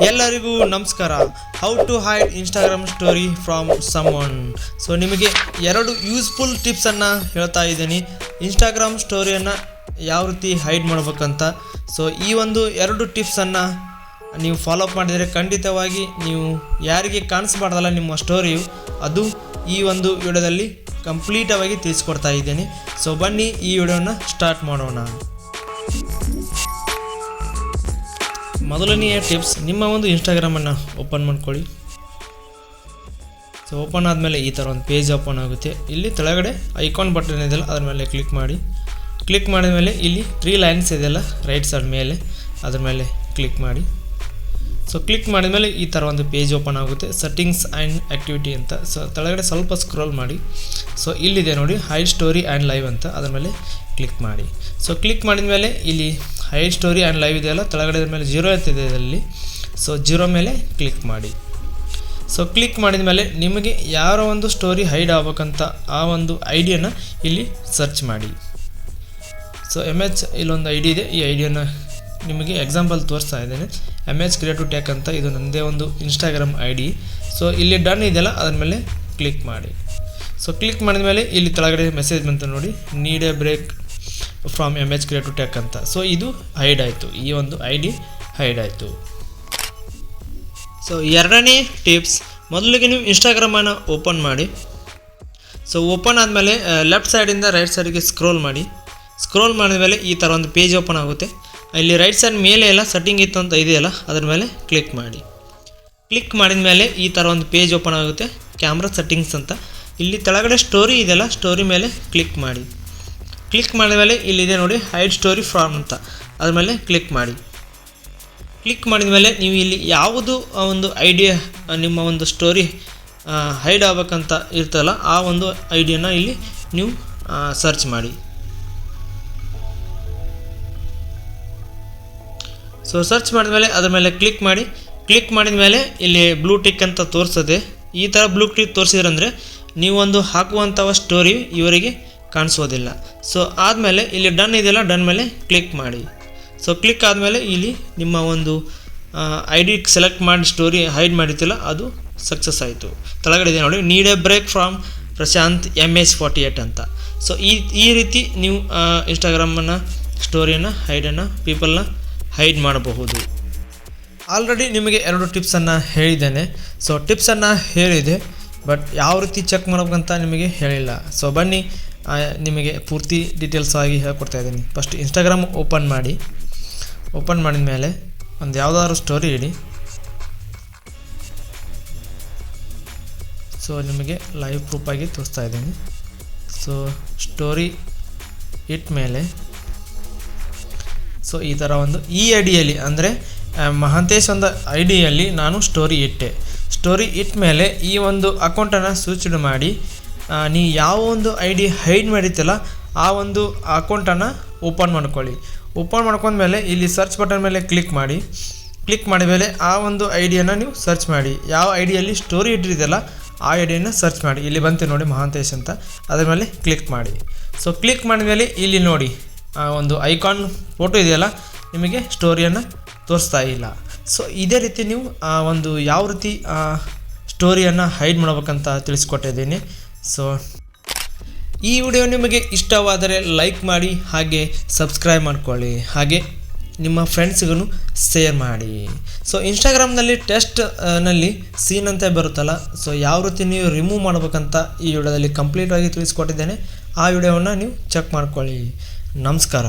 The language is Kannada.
ಎಲ್ಲರಿಗೂ ನಮಸ್ಕಾರ. How to hide Instagram story from someone so ನಿಮಗೆ ಎರಡು ಯೂಸ್ಫುಲ್ ಟಿಪ್ಸನ್ನು ಹೇಳ್ತಾ ಇದ್ದೀನಿ. ಇನ್ಸ್ಟಾಗ್ರಾಮ್ ಸ್ಟೋರಿಯನ್ನು ಯಾವ ರೀತಿ ಹೈಡ್ ಮಾಡ್ಬೇಕಂತ. ಸೊ ಈ ಒಂದು ಎರಡು ಟಿಪ್ಸನ್ನು ನೀವು ಫಾಲೋಅಪ್ ಮಾಡಿದರೆ ಖಂಡಿತವಾಗಿ ನೀವು ಯಾರಿಗೆ ಕಾಣಿಸ್ಬಾರ್ದಲ್ಲ ನಿಮ್ಮ ಸ್ಟೋರಿಯು ಅದು ಈ ಒಂದು ವಿಡಿಯೋದಲ್ಲಿ ಕಂಪ್ಲೀಟಾಗಿ ತಿಳಿಸ್ಕೊಡ್ತಾ ಇದ್ದೀನಿ. ಸೊ ಬನ್ನಿ ಈ ವಿಡಿಯೋನ ಸ್ಟಾರ್ಟ್ ಮಾಡೋಣ. ಮೊದಲನೆಯ ಟಿಪ್ಸ್ ನಿಮ್ಮ ಒಂದು ಇನ್ಸ್ಟಾಗ್ರಾಮನ್ನು ಓಪನ್ ಮಾಡ್ಕೊಳ್ಳಿ. ಸೊ ಓಪನ್ ಆದಮೇಲೆ ಈ ಥರ ಒಂದು ಪೇಜ್ ಓಪನ್ ಆಗುತ್ತೆ. ಇಲ್ಲಿ ತೆಳಗಡೆ ಐಕಾನ್ ಬಟನ್ ಇದೆಯಲ್ಲ, ಅದ್ರ ಮೇಲೆ ಕ್ಲಿಕ್ ಮಾಡಿ. ಕ್ಲಿಕ್ ಮಾಡಿದ ಮೇಲೆ ಇಲ್ಲಿ ತ್ರೀ ಲೈನ್ಸ್ ಇದೆಯಲ್ಲ ರೈಟ್ ಸೈಡ್ ಮೇಲೆ, ಅದ್ರ ಮೇಲೆ ಕ್ಲಿಕ್ ಮಾಡಿ. ಸೊ ಕ್ಲಿಕ್ ಮಾಡಿದ ಮೇಲೆ ಈ ಥರ ಒಂದು ಪೇಜ್ ಓಪನ್ ಆಗುತ್ತೆ ಸೆಟ್ಟಿಂಗ್ಸ್ ಆ್ಯಂಡ್ ಆ್ಯಕ್ಟಿವಿಟಿ ಅಂತ. ಸೊ ತೆಳಗಡೆ ಸ್ವಲ್ಪ ಸ್ಕ್ರೋಲ್ ಮಾಡಿ. ಸೊ ಇಲ್ಲಿದೆ ನೋಡಿ ಹೈ ಸ್ಟೋರಿ ಆ್ಯಂಡ್ ಲೈವ್ ಅಂತ. ಅದ್ರ ಮೇಲೆ ಕ್ಲಿಕ್ ಮಾಡಿ. ಸೊ ಕ್ಲಿಕ್ ಮಾಡಿದ ಮೇಲೆ ಇಲ್ಲಿ ಹೈ ಸ್ಟೋರಿ ಆ್ಯಂಡ್ ಲೈವ್ ಇದೆಯಲ್ಲ ಕೆಳಗಡೆ ಮೇಲೆ ಜೀರೋ ಇರ್ತಿದೆ ಇದರಲ್ಲಿ. ಸೊ ಜೀರೋ ಮೇಲೆ ಕ್ಲಿಕ್ ಮಾಡಿ. ಸೊ ಕ್ಲಿಕ್ ಮಾಡಿದ ಮೇಲೆ ನಿಮಗೆ ಯಾರ ಒಂದು ಸ್ಟೋರಿ ಹೈಡ್ ಆಗ್ಬೇಕಂತ ಆ ಒಂದು ಐಡಿಯನ್ನು ಇಲ್ಲಿ ಸರ್ಚ್ ಮಾಡಿ. ಸೊ ಎಂ ಎಚ್ ಇಲ್ಲೊಂದು ಐ ಡಿ ಇದೆ. ಈ ಐಡಿಯನ್ನು ನಿಮಗೆ ಎಕ್ಸಾಂಪಲ್ ತೋರಿಸ್ತಾ ಇದ್ದೇನೆ. ಎಂ ಎಚ್ ಕ್ರಿಯೇಟಿವ್ ಟ್ಯಾಕ್ ಅಂತ ಇದು ನನ್ನದೇ ಒಂದು ಇನ್ಸ್ಟಾಗ್ರಾಮ್ ಐ ಡಿ ಸೊ ಇಲ್ಲಿ ಡನ್ ಇದೆಯಲ್ಲ, ಅದ್ರ ಮೇಲೆ ಕ್ಲಿಕ್ ಮಾಡಿ. ಸೊ ಕ್ಲಿಕ್ ಮಾಡಿದ ಮೇಲೆ ಇಲ್ಲಿ ತೆಳಗಡೆ ಮೆಸೇಜ್ ಬಂತು ನೋಡಿ. Need a break from M H creative tech ಅಂತ. ಸೊ ಇದು ಹೈಡ್ ಆಯಿತು. ಈ ಒಂದು ಐ ಡಿ ಹೈಡ್ ಆಯಿತು. ಸೊ ಎರಡನೇ ಟಿಪ್ಸ್ ಮೊದಲಿಗೆ ನೀವು ಇನ್ಸ್ಟಾಗ್ರಾಮನ್ನು ಓಪನ್ ಮಾಡಿ. ಸೊ ಓಪನ್ ಆದಮೇಲೆ ಲೆಫ್ಟ್ ಸೈಡಿಂದ ರೈಟ್ ಸೈಡಿಗೆ ಸ್ಕ್ರೋಲ್ ಮಾಡಿ. ಸ್ಕ್ರೋಲ್ ಮಾಡಿದ ಮೇಲೆ ಈ ಥರ ಒಂದು ಪೇಜ್ ಓಪನ್ ಆಗುತ್ತೆ. ಇಲ್ಲಿ ರೈಟ್ ಸೈಡ್ ಮೇಲೆ ಎಲ್ಲ ಸೆಟ್ಟಿಂಗ್ ಇತ್ತು ಅಂತ ಇದೆಯಲ್ಲ ಅದ್ರ ಮೇಲೆ ಕ್ಲಿಕ್ ಮಾಡಿ. ಕ್ಲಿಕ್ ಮಾಡಿದ ಮೇಲೆ ಈ ಥರ ಒಂದು ಪೇಜ್ ಓಪನ್ ಆಗುತ್ತೆ. ಕ್ಯಾಮ್ರಾ ಸೆಟ್ಟಿಂಗ್ಸ್ ಅಂತ. ಇಲ್ಲಿ ಕೆಳಗಡೆ ಸ್ಟೋರಿ ಇದೆಯಲ್ಲ ಸ್ಟೋರಿ ಮೇಲೆ ಕ್ಲಿಕ್ ಮಾಡಿ. ಕ್ಲಿಕ್ ಮಾಡಿದ ಮೇಲೆ ಇಲ್ಲಿದೆ ನೋಡಿ ಹೈಡ್ ಸ್ಟೋರಿ ಫಾರ್ಮ್ ಅಂತ. ಅದ್ರ ಮೇಲೆ ಕ್ಲಿಕ್ ಮಾಡಿ. ಕ್ಲಿಕ್ ಮಾಡಿದ ಮೇಲೆ ನೀವು ಇಲ್ಲಿ ಯಾವುದು ಒಂದು ಐಡಿಯಾ ನಿಮ್ಮ ಒಂದು ಸ್ಟೋರಿ ಹೈಡ್ ಆಗ್ಬೇಕಂತ ಇರ್ತಲ್ಲ ಆ ಒಂದು ಐಡಿಯಾನ ಇಲ್ಲಿ ನೀವು ಸರ್ಚ್ ಮಾಡಿ. ಸೊ ಸರ್ಚ್ ಮಾಡಿದ ಮೇಲೆ ಅದ್ರ ಮೇಲೆ ಕ್ಲಿಕ್ ಮಾಡಿ. ಕ್ಲಿಕ್ ಮಾಡಿದ ಮೇಲೆ ಇಲ್ಲಿ ಬ್ಲೂ ಟಿಕ್ ಅಂತ ತೋರಿಸ್ತದೆ ಈ ಥರ ಬ್ಲೂ ಟಿಕ್ ತೋರಿಸಿದ್ರಂದರೆ, ನೀವೊಂದು ಹಾಕುವಂಥ ಸ್ಟೋರಿ ಇವರಿಗೆ ಕಾಣಿಸೋದಿಲ್ಲ. ಸೊ ಆದಮೇಲೆ ಇಲ್ಲಿ ಡನ್ ಇದೆಯಲ್ಲ ಡನ್ ಮೇಲೆ ಕ್ಲಿಕ್ ಮಾಡಿ. ಸೊ ಕ್ಲಿಕ್ ಆದಮೇಲೆ ಇಲ್ಲಿ ನಿಮ್ಮ ಒಂದು ಐ ಡಿ ಸೆಲೆಕ್ಟ್ ಮಾಡಿ ಸ್ಟೋರಿ ಹೈಡ್ ಮಾಡಿರ್ತಿಲ್ಲ ಅದು ಸಕ್ಸಸ್ ಆಯಿತು. ಕೆಳಗಡೆ ಇದೆ ನೋಡಿ need a break from Prashant M S forty eight ಅಂತ. ಸೊ ಈ ಈ ರೀತಿ ನೀವು ಇನ್ಸ್ಟಾಗ್ರಾಮನ್ನು ಸ್ಟೋರಿಯನ್ನು ಹೈಡನ್ನು ಪೀಪಲ್ನ ಹೈಡ್ ಮಾಡಬಹುದು. ಆಲ್ರೆಡಿ ನಿಮಗೆ ಎರಡು ಟಿಪ್ಸನ್ನು ಹೇಳಿದ್ದೇನೆ. ಸೊ ಟಿಪ್ಸನ್ನು ಹೇಳಿದೆ ಬಟ್ ಯಾವ ರೀತಿ ಚೆಕ್ ಮಾಡಬೇಕಂತ ನಿಮಗೆ ಹೇಳಿಲ್ಲ. ಸೊ ಬನ್ನಿ ನಿಮಗೆ ಪೂರ್ತಿ ಡೀಟೇಲ್ಸ್ ಆಗಿ ಹೇಳ್ಕೊಡ್ತಾ ಇದ್ದೀನಿ. ಫಸ್ಟ್ ಇನ್ಸ್ಟಾಗ್ರಾಮ್ ಓಪನ್ ಮಾಡಿ. ಓಪನ್ ಮಾಡಿದ ಮೇಲೆ ಒಂದು ಯಾವುದಾದ್ರು ಸ್ಟೋರಿ ಇಡಿ. ಸೊ ನಿಮಗೆ ಲೈವ್ ಪ್ರೂಫಾಗಿ ತೋರಿಸ್ತಾ ಇದ್ದೀನಿ. ಸೊ ಸ್ಟೋರಿ ಇಟ್ಟ ಮೇಲೆ. ಸೊ ಈ ಥರ ಒಂದು ಈ ಐಡಿಯಲ್ಲಿ ಅಂದರೆ ಮಹಾಂತೇಶ್ ಒಂದು ಐಡಿಯಲ್ಲಿ ನಾನು ಸ್ಟೋರಿ ಇಟ್ಟೆ. ಸ್ಟೋರಿ ಇಟ್ಟ ಮೇಲೆ ಈ ಒಂದು ಅಕೌಂಟನ್ನು ಸೂಚನೆ ಮಾಡಿ. ನೀವು ಯಾವ ಒಂದು ಐ ಡಿ ಹೈಡ್ ಮಾಡಿತ್ತಲ್ಲ ಆ ಒಂದು ಅಕೌಂಟನ್ನು ಓಪನ್ ಮಾಡ್ಕೊಳ್ಳಿ. ಓಪನ್ ಮಾಡ್ಕೊಂಡ್ಮೇಲೆ ಇಲ್ಲಿ ಸರ್ಚ್ ಬಟನ್ ಮೇಲೆ ಕ್ಲಿಕ್ ಮಾಡಿ. ಕ್ಲಿಕ್ ಮಾಡಿದ ಮೇಲೆ ಆ ಒಂದು ಐಡಿಯನ್ನು ನೀವು ಸರ್ಚ್ ಮಾಡಿ. ಯಾವ ಐಡಿಯಲ್ಲಿ ಸ್ಟೋರಿ ಇಟ್ಟಿರಿದೆಯಲ್ಲ ಆ ಐಡಿಯನ್ನು ಸರ್ಚ್ ಮಾಡಿ. ಇಲ್ಲಿ ಬಂತು ನೋಡಿ ಮಹಾಂತೇಶ್ ಅಂತ. ಅದರ ಮೇಲೆ ಕ್ಲಿಕ್ ಮಾಡಿ. ಸೊ ಕ್ಲಿಕ್ ಮಾಡಿದ ಇಲ್ಲಿ ನೋಡಿ, ಆ ಒಂದು ಐಕಾನ್ ಫೋಟೋ ಇದೆಯಲ್ಲ, ನಿಮಗೆ ಸ್ಟೋರಿಯನ್ನು ತೋರಿಸ್ತಾ ಇಲ್ಲ. ಸೊ ಇದೇ ರೀತಿ ನೀವು ಒಂದು ಯಾವ ರೀತಿ ಸ್ಟೋರಿಯನ್ನು ಹೈಡ್ ಮಾಡ್ಬೇಕಂತ ತಿಳಿಸ್ಕೊಟ್ಟಿದ್ದೀನಿ. ಸೊ ಈ ವಿಡಿಯೋ ನಿಮಗೆ ಇಷ್ಟವಾದರೆ ಲೈಕ್ ಮಾಡಿ ಹಾಗೆ ಸಬ್ಸ್ಕ್ರೈಬ್ ಮಾಡ್ಕೊಳ್ಳಿ. ಹಾಗೆ ನಿಮ್ಮ ಫ್ರೆಂಡ್ಸ್ಗೂ ಶೇರ್ ಮಾಡಿ. ಸೊ ಇನ್ಸ್ಟಾಗ್ರಾಮ್ನಲ್ಲಿ ಟೆಸ್ಟ್ನಲ್ಲಿ ಸೀನ್ ಅಂತ ಬರುತ್ತಲ್ಲ ಸೊ ಯಾವ ರೀತಿ ನೀವು ರಿಮೂವ್ ಮಾಡಬೇಕಂತ ಈ ವಿಡಿಯೋದಲ್ಲಿ ಕಂಪ್ಲೀಟಾಗಿ ತಿಳಿಸ್ಕೊಟ್ಟಿದ್ದೇನೆ, ಆ ವಿಡಿಯೋವನ್ನು ನೀವು ಚೆಕ್ ಮಾಡ್ಕೊಳ್ಳಿ. ನಮಸ್ಕಾರ.